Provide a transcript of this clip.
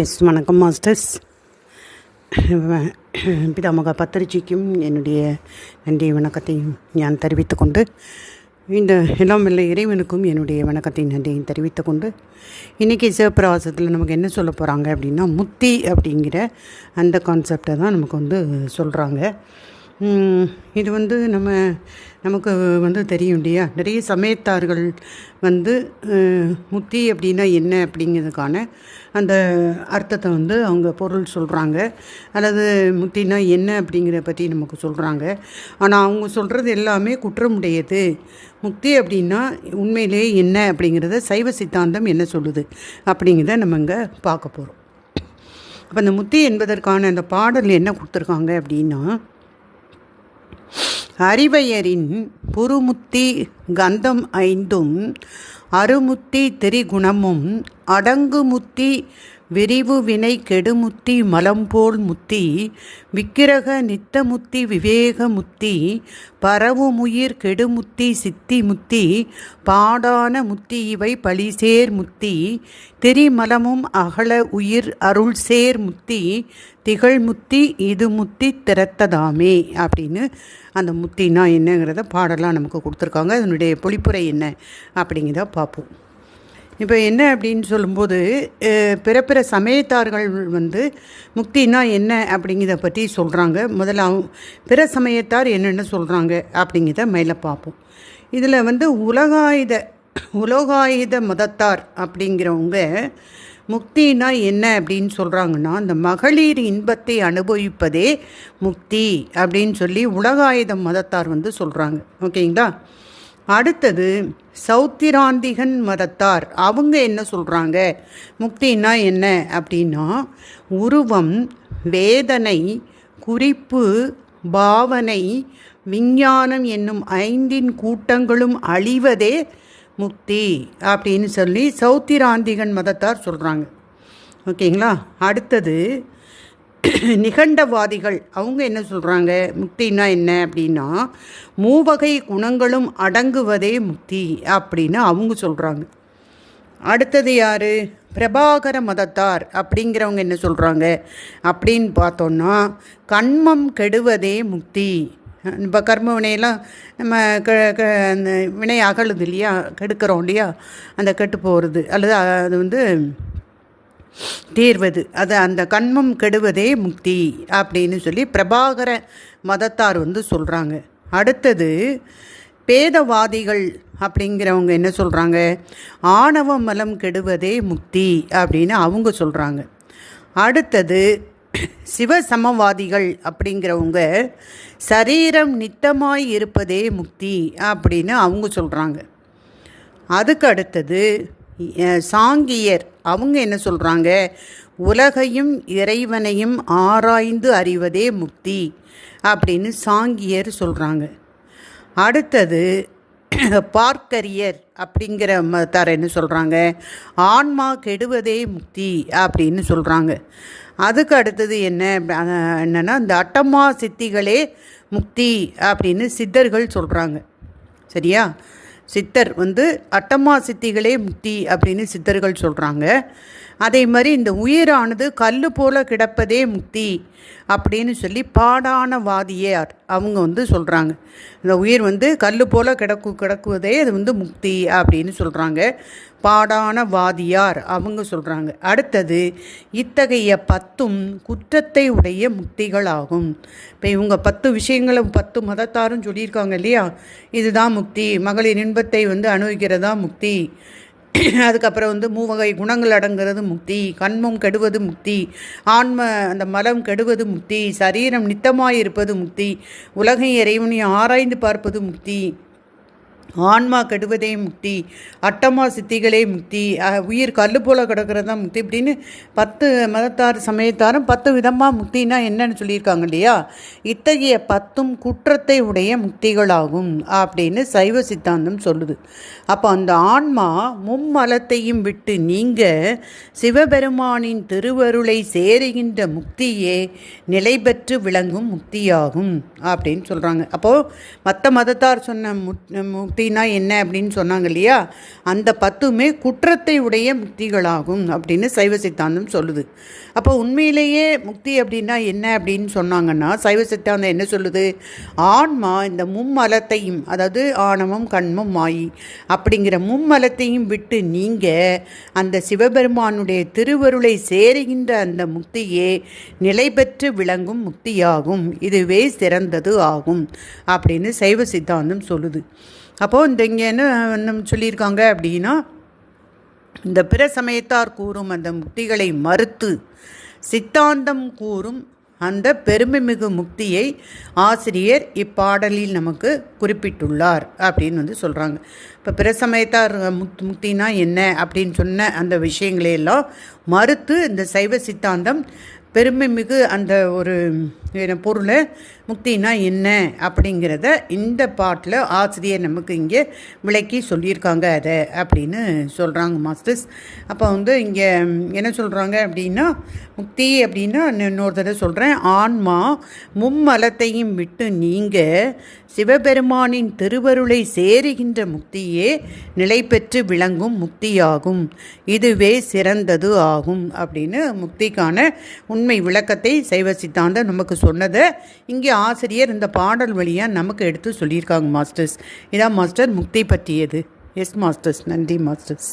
S வணக்கம் masters. பிதாமக பத்திரிச்சிக்கும் என்னுடைய நன்றி வணக்கத்தையும் நான் தெரிவித்துக்கொண்டு இந்த எல்லாம் இல்லை இறைவனுக்கும் என்னுடைய வணக்கத்தையும் நன்றியும் தெரிவித்துக்கொண்டு இன்றைக்கி சிவப்பிரவாசத்தில் நமக்கு என்ன சொல்ல போகிறாங்க அப்படின்னா முத்தி அப்படிங்கிற அந்த கான்செப்டை தான் நமக்கு வந்து சொல்கிறாங்க இது வந்து நம்ம நமக்கு வந்து தெரியும் இல்லையா? நிறைய சமயத்தார்கள் வந்து முத்தி அப்படின்னா என்ன அப்படிங்கிறதுக்கான அந்த அர்த்தத்தை வந்து அவங்க பொருள் சொல்கிறாங்க அல்லது முத்தினா என்ன அப்படிங்கிறத பற்றி நமக்கு சொல்கிறாங்க ஆனால் அவங்க சொல்கிறது எல்லாமே குற்றமுடையது. முக்தி அப்படின்னா உண்மையிலே என்ன அப்படிங்கிறத சைவ சித்தாந்தம் என்ன சொல்லுது அப்படிங்கிறத நம்ம இங்கே பார்க்க போகிறோம் அப்போ அந்த முத்தி என்பதற்கான அந்த பாடல் என்ன கொடுத்துருக்காங்க அப்படின்னா அறிவையரின் புருமுத்தி கந்தம் ஐந்தும் அருமுத்தி திரிகுணமும் அடங்குமுத்தி விரிவு வினை கெடுமுத்தி மலம்போல் முத்தி விக்கிரக நித்தமுத்தி விவேக முத்தி பரவுமுயிர் கெடுமுத்தி சித்தி முத்தி பாடான முத்தி இவை பழிசேர் முத்தி திரிமலமும் அகல உயிர் அருள் சேர் முத்தி திகழ் முத்தி இது முத்தி திறத்ததாமே அப்படின்னு அந்த முத்தினா என்னங்கிறத பாடலாம் நமக்கு கொடுத்துருக்காங்க. அதனுடைய பொழிப்புரை என்ன அப்படிங்கிறத பார்ப்போம். இப்போ என்ன அப்படின்னு சொல்லும்போது பிற பிற சமயத்தார்கள் வந்து முக்தினா என்ன அப்படிங்கிறத பற்றி சொல்கிறாங்க முதல்ல பிற சமயத்தார் என்னென்ன சொல்கிறாங்க அப்படிங்கிறத மேலே பார்ப்போம். இதில் வந்து உலகாயுத உலோகாயுத மதத்தார் அப்படிங்கிறவங்க முக்தினா என்ன அப்படின்னு சொல்கிறாங்கன்னா அந்த மகளிர் இன்பத்தை அனுபவிப்பதே முக்தி அப்படின்னு சொல்லி உலகாயுத மதத்தார் வந்து சொல்கிறாங்க ஓகேங்களா? அடுத்தது சௌத்திராந்திகன் மதத்தார். அவங்க என்ன சொல்கிறாங்க முக்தின்னா என்ன? அப்படின்னா உருவம் வேதனை குறிப்பு பாவனை விஞ்ஞானம் என்னும் ஐந்தின் கூட்டங்களும் அழிவதே முக்தி அப்படின்னு சொல்லி சௌத்திராந்திகன் மதத்தார் சொல்கிறாங்க ஓகேங்களா? அடுத்தது நிகண்டவாதிகள் அவங்க என்ன சொல்கிறாங்க முக்தினா என்ன அப்படின்னா மூவகை குணங்களும் அடங்குவதே முக்தி அப்படின்னு அவங்க சொல்கிறாங்க அடுத்தது யார்? பிரபாகர மதத்தார் அப்படிங்கிறவங்க என்ன சொல்கிறாங்க அப்படின்னு பார்த்தோன்னா கண்மம் கெடுவதே முக்தி. இப்போ கர்ம வினையெல்லாம் நம்ம க க அந்த வினை அகழுது இல்லையா? கெடுக்கிறோம் இல்லையா? அந்த கெட்டு போகிறது அல்லது அது வந்து தீர்வது. அது அந்த கண்மம் கெடுவதே முக்தி அப்படின்னு சொல்லி பிரபாகர மதத்தார் வந்து சொல்கிறாங்க அடுத்தது பேதவாதிகள் அப்படிங்கிறவங்க என்ன சொல்கிறாங்க ஆணவ மலம் கெடுவதே முக்தி அப்படின்னு அவங்க சொல்கிறாங்க அடுத்தது சிவசமவாதிகள் அப்படிங்கிறவங்க சரீரம் நித்தமாய் இருப்பதே முக்தி அப்படின்னு அவங்க சொல்கிறாங்க அதுக்கு அடுத்தது சாங்கியர் அவங்க என்ன சொல்கிறாங்க உலகையும் இறைவனையும் ஆராய்ந்து அறிவதே முக்தி அப்படின்னு சாங்கியர் சொல்கிறாங்க அடுத்தது பார்க்கரியர் அப்படிங்கிற மதத்தார் என்ன சொல்கிறாங்க ஆன்மா கெடுவதே முக்தி அப்படின்னு சொல்கிறாங்க அதுக்கு அடுத்தது என்ன? என்னென்னா இந்த அட்டமா சித்திகளே முக்தி அப்படின்னு சித்தர்கள் சொல்கிறாங்க சரியா? சித்தர் வந்து அட்டமா சித்திகளே முக்தி அப்படின்னு சித்தர்கள் சொல்கிறாங்க அதே மாதிரி இந்த உயிரானது கல் போல கிடப்பதே முக்தி அப்படின்னு சொல்லி பாடான வாதியார் அவங்க வந்து சொல்கிறாங்க இந்த உயிர் வந்து கல் போல கிடக்கு கிடக்குவதே அது வந்து முக்தி அப்படின்னு சொல்கிறாங்க பாடான வாதியார் அவங்க சொல்கிறாங்க அடுத்தது இத்தகைய பத்தும் குற்றத்தை உடைய முக்திகளாகும். இப்போ இவங்க பத்து விஷயங்களை பத்து மதத்தாரும் சொல்லியிருக்காங்க இல்லையா? இதுதான் முக்தி. மகளிர் இன்பத்தை வந்து அனுபவிக்கிறதா முக்தி. அதுக்கப்புறம் வந்து மூவகை குணங்கள் அடங்குறது முக்தி கண்மம் கெடுவது முக்தி ஆன்ம அந்த மலம் கெடுவது முக்தி சரீரம் நித்தமாயிருப்பது முக்தி உலகை இறைவனை ஆராய்ந்து பார்ப்பது முக்தி ஆன்மா கெடுவதே முக்தி அட்டமா சித்திகளே முக்தி உயிர் கல் போல கிடக்கிறது தான் முக்தி இப்படின்னு பத்து மதத்தார் சமயத்தாரும் பத்து விதமாக முக்தினா என்னன்னு சொல்லியிருக்காங்க இல்லையா? இத்தகைய பத்தும் குற்றத்தை உடைய முக்திகளாகும் அப்படின்னு சைவ சித்தாந்தம் சொல்லுது. அப்போ அந்த ஆன்மா மும்மலத்தையும் விட்டு நீங்க சிவபெருமானின் திருவருளை சேருகின்ற முக்தியே நிலை பெற்று விளங்கும் முக்தியாகும் அப்படின்னு சொல்கிறாங்க அப்போது மற்ற மதத்தார் சொன்ன முக்தி முக்தினா என்ன அப்படின்னு சொன்னாங்க இல்லையா? அந்த பத்துமே குற்றத்தை உடைய முக்திகளாகும் அப்படின்னு சைவ சித்தாந்தம் சொல்லுது. அப்போ உண்மையிலேயே முக்தி அப்படின்னா என்ன அப்படின்னு சொன்னாங்கன்னா சைவ சித்தாந்தம் என்ன சொல்லுது? ஆன்மா இந்த மும்மலத்தையும் அதாவது ஆணவம் கண்மம் மாயி அப்படிங்கிற மும்மலத்தையும் விட்டு நீங்கள் அந்த சிவபெருமானுடைய திருவருளை சேருகின்ற அந்த முக்தியே நிலை பெற்று விளங்கும் முக்தியாகும். இதுவே சிறந்தது ஆகும் அப்படின்னு சைவ சித்தாந்தம் சொல்லுது. அப்போது இந்த இங்கே என்ன சொல்லியிருக்காங்க அப்படின்னா இந்த பிற சமயத்தார் கூறும் அந்த முக்திகளை மறுத்து சித்தாந்தம் கூறும் அந்த பெருமைமிகு முக்தியை ஆசிரியர் இப்பாடலில் நமக்கு குறிப்பிட்டுள்ளார் அப்படின்னு வந்து சொல்கிறாங்க இப்போ பிற சமயத்தார் முக் முக்தினா என்ன அப்படின்னு சொன்ன அந்த விஷயங்களையெல்லாம் மறுத்து இந்த சைவ சித்தாந்தம் பெருமைமிகு அந்த ஒரு பொருளை முக்தினா என்ன அப்படிங்கிறத இந்த பாட்டில் ஆசிரியர் நமக்கு இங்கே விளக்கி சொல்லியிருக்காங்க அதை அப்படின்னு சொல்கிறாங்க மாஸ்டர்ஸ். அப்போ வந்து இங்கே என்ன சொல்கிறாங்க அப்படின்னா முக்தி அப்படின்னா இன்னொரு தடவை சொல்கிறேன் ஆன்மா மும்மலத்தையும் விட்டு நீங்கள் சிவபெருமானின் திருவருளை சேருகின்ற முக்தியே நிலை பெற்று விளங்கும் முக்தியாகும். இதுவே சிறந்தது ஆகும் அப்படின்னு முக்திக்கான உண்மை விளக்கத்தை சைவ சித்தாந்தம் நமக்கு சொன்னதை இங்கே ஆசிரியர் இந்த பாடல் வழியாக நமக்கு எடுத்து சொல்லியிருக்காங்க மாஸ்டர்ஸ். இதான் மாஸ்டர் முக்தி பற்றியது. Yes masters. நன்றி மாஸ்டர்ஸ்.